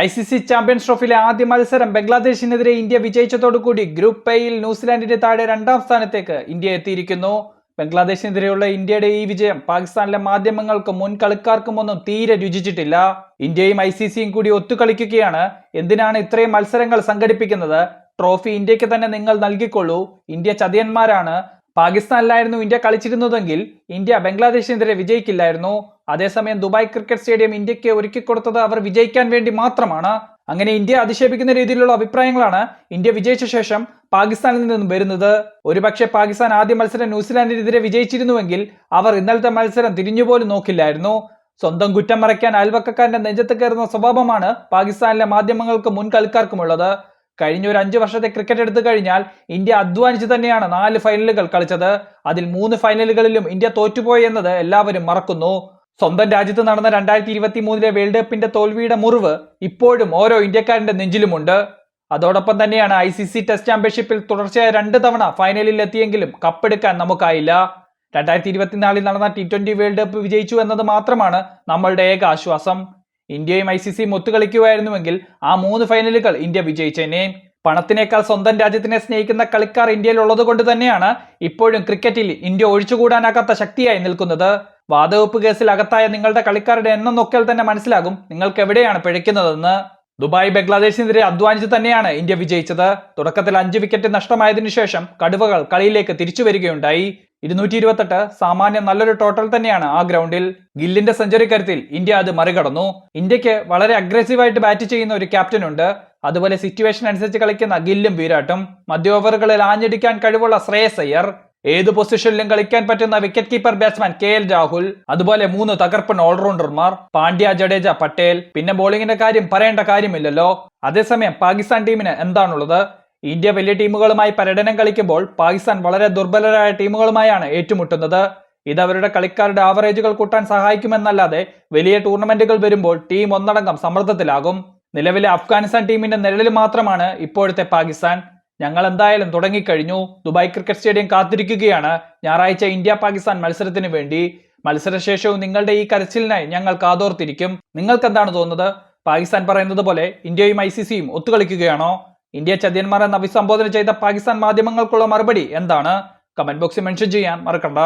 I C C champions ട്രോഫിയിലെ ആദ്യ മത്സരം ബംഗ്ലാദേശിനെതിരെ ഇന്ത്യ വിജയിച്ചതോടുകൂടി ഗ്രൂപ്പ് എയിൽ ന്യൂസിലാൻഡിന്റെ താഴെ രണ്ടാം സ്ഥാനത്തേക്ക് ഇന്ത്യ എത്തിയിരിക്കുന്നു. ബംഗ്ലാദേശിനെതിരെയുള്ള ഇന്ത്യയുടെ ഈ വിജയം പാകിസ്ഥാനിലെ മാധ്യമങ്ങൾക്കും മുൻ കളിക്കാർക്കും ഒന്നും തീരെ രുചിച്ചിട്ടില്ല. ഇന്ത്യയും ഐ സി സിയും കൂടി ഒത്തുകളിക്കുകയാണ്. എന്തിനാണ് ഇത്രയും മത്സരങ്ങൾ സംഘടിപ്പിക്കുന്നത്? ട്രോഫി ഇന്ത്യയ്ക്ക് തന്നെ നിങ്ങൾ നൽകിക്കൊള്ളൂ. ഇന്ത്യ ചതിയന്മാരാണ്. പാകിസ്ഥാനിലായിരുന്നു ഇന്ത്യ കളിച്ചിരുന്നതെങ്കിൽ ഇന്ത്യ ബംഗ്ലാദേശിനെതിരെ വിജയിക്കില്ലായിരുന്നു. അതേസമയം ദുബായ് ക്രിക്കറ്റ് സ്റ്റേഡിയം ഇന്ത്യയ്ക്ക് ഒരുക്കിക്കൊടുത്തത് അവർ വിജയിക്കാൻ വേണ്ടി മാത്രമാണ്. അങ്ങനെ ഇന്ത്യ അധിക്ഷേപിക്കുന്ന രീതിയിലുള്ള അഭിപ്രായങ്ങളാണ് ഇന്ത്യ വിജയിച്ച ശേഷം പാകിസ്ഥാനിൽ നിന്നും വരുന്നത്. ഒരുപക്ഷെ പാകിസ്ഥാൻ ആദ്യ മത്സരം ന്യൂസിലാൻഡിനെതിരെ വിജയിച്ചിരുന്നുവെങ്കിൽ അവർ ഇന്നലത്തെ മത്സരം തിരിഞ്ഞുപോലും നോക്കില്ലായിരുന്നു. സ്വന്തം കുറ്റം മറയ്ക്കാൻ അയൽവക്കക്കാരന്റെ നെഞ്ചത്ത് കയറുന്ന സ്വഭാവമാണ് പാകിസ്ഥാനിലെ മാധ്യമങ്ങൾക്ക് മുൻ കളിക്കാർക്കുമുള്ളത്. കഴിഞ്ഞ ഒരു അഞ്ചു വർഷത്തെ ക്രിക്കറ്റ് എടുത്തു കഴിഞ്ഞാൽ ഇന്ത്യ അധ്വാനിച്ച് തന്നെയാണ് നാല് ഫൈനലുകൾ കളിച്ചത്. അതിൽ മൂന്ന് ഫൈനലുകളിലും ഇന്ത്യ തോറ്റുപോയി എന്നത് എല്ലാവരും മറക്കുന്നു. സ്വന്തം രാജ്യത്ത് നടന്ന രണ്ടായിരത്തി ഇരുപത്തി മൂന്നിലെ വേൾഡ് കപ്പിന്റെ തോൽവിയുടെ മുറിവ് ഇപ്പോഴും ഓരോ ഇന്ത്യക്കാരന്റെ നെഞ്ചിലുമുണ്ട്. അതോടൊപ്പം തന്നെയാണ് ഐ സി സി ടെസ്റ്റ് ചാമ്പ്യൻഷിപ്പിൽ തുടർച്ചയായ രണ്ട് തവണ ഫൈനലിൽ എത്തിയെങ്കിലും കപ്പെടുക്കാൻ നമുക്കായില്ല. രണ്ടായിരത്തി ഇരുപത്തിനാലിൽ നടന്ന ടി ട്വന്റി വേൾഡ് കപ്പ് വിജയിച്ചു എന്നത് മാത്രമാണ് നമ്മളുടെ ഏക ആശ്വാസം. ഇന്ത്യയും ഐ സി സിയും ഒത്തുകളിക്കുമായിരുന്നുവെങ്കിൽ ആ മൂന്ന് ഫൈനലുകൾ ഇന്ത്യ വിജയിച്ചേനെ. പണത്തിനേക്കാൾ സ്വന്തം രാജ്യത്തിനെ സ്നേഹിക്കുന്ന കളിക്കാർ ഇന്ത്യയിൽ ഉള്ളത് കൊണ്ട് തന്നെയാണ് ഇപ്പോഴും ക്രിക്കറ്റിൽ ഇന്ത്യ ഒഴിച്ചുകൂടാനാകാത്ത ശക്തിയായി നിൽക്കുന്നത്. വാതവെപ്പ് കേസിൽ അകത്തായ നിങ്ങളുടെ കളിക്കാരുടെ എണ്ണം നോക്കിയാൽ തന്നെ മനസ്സിലാകും നിങ്ങൾക്ക് എവിടെയാണ് പിഴയ്ക്കുന്നതെന്ന്. ദുബായ് ബംഗ്ലാദേശിനെതിരെ അധ്വാനിച്ച് തന്നെയാണ് ഇന്ത്യ വിജയിച്ചത്. തുടക്കത്തിൽ അഞ്ച് വിക്കറ്റ് നഷ്ടമായതിനു ശേഷം കടുവകൾ കളിയിലേക്ക് തിരിച്ചു വരികയുണ്ടായി. ഇരുന്നൂറ്റി ഇരുപത്തെട്ട് സാമാന്യം നല്ലൊരു ടോട്ടൽ തന്നെയാണ് ആ ഗ്രൗണ്ടിൽ. ഗില്ലിന്റെ സെഞ്ചുറി കരുത്തിൽ ഇന്ത്യ അത് മറികടന്നു. ഇന്ത്യയ്ക്ക് വളരെ അഗ്രസീവായിട്ട് ബാറ്റ് ചെയ്യുന്ന ഒരു ക്യാപ്റ്റൻ ഉണ്ട്. അതുപോലെ സിറ്റുവേഷൻ അനുസരിച്ച് കളിക്കുന്ന ഗില്ലും വീരാട്ടും. മധ്യ ഓവറുകളിൽ ആഞ്ഞടിക്കാൻ കഴിവുള്ള ശ്രേയസ് അയ്യർ. ഏത് പൊസിഷനിലും കളിക്കാൻ പറ്റുന്ന wicket keeper batsman K L Rahul അതുപോലെ മൂന്ന് തകർപ്പൻ ഓൾറൗണ്ടർമാർ പാണ്ഡ്യ ജഡേജ പട്ടേൽ. പിന്നെ ബോളിംഗിന്റെ കാര്യം പറയേണ്ട കാര്യമില്ലല്ലോ. അതേസമയം പാകിസ്ഥാൻ ടീമിന് എന്താണുള്ളത്? ഇന്ത്യ വലിയ ടീമുകളുമായി പര്യടനം കളിക്കുമ്പോൾ പാകിസ്ഥാൻ വളരെ ദുർബലരായ ടീമുകളുമായാണ് ഏറ്റുമുട്ടുന്നത്. ഇത് അവരുടെ കളിക്കാരുടെ ആവറേജുകൾ കൂട്ടാൻ സഹായിക്കുമെന്നല്ലാതെ വലിയ ടൂർണമെന്റുകൾ വരുമ്പോൾ ടീം ഒന്നടങ്കം സമ്മർദ്ദത്തിലാകും. നിലവിലെ അഫ്ഗാനിസ്ഥാൻ ടീമിന്റെ നിഴലിൽ മാത്രമാണ് ഇപ്പോഴത്തെ പാകിസ്ഥാൻ. ഞങ്ങൾ എന്തായാലും തുടങ്ങിക്കഴിഞ്ഞു. ദുബായ് ക്രിക്കറ്റ് സ്റ്റേഡിയം കാത്തിരിക്കുകയാണ്. ഞായറാഴ്ച ഇന്ത്യ പാകിസ്ഥാൻ മത്സരത്തിന് വേണ്ടി. മത്സരശേഷവും നിങ്ങളുടെ ഈ കരച്ചിലിനായി ഞങ്ങൾ കാതോർത്തിരിക്കും നിങ്ങൾക്ക് എന്താണ് തോന്നുന്നത്? പാകിസ്ഥാൻ പറയുന്നത് പോലെ ഇന്ത്യയും ഐ സി സിയും ഒത്തുകളിക്കുകയാണോ? ഇന്ത്യ ചതിയന്മാർ എന്ന് അഭിസംബോധന ചെയ്ത പാകിസ്ഥാൻ മാധ്യമങ്ങൾക്കുള്ള മറുപടി എന്താണ്? കമന്റ് ബോക്സിൽ മെൻഷൻ ചെയ്യാൻ മറക്കണ്ട.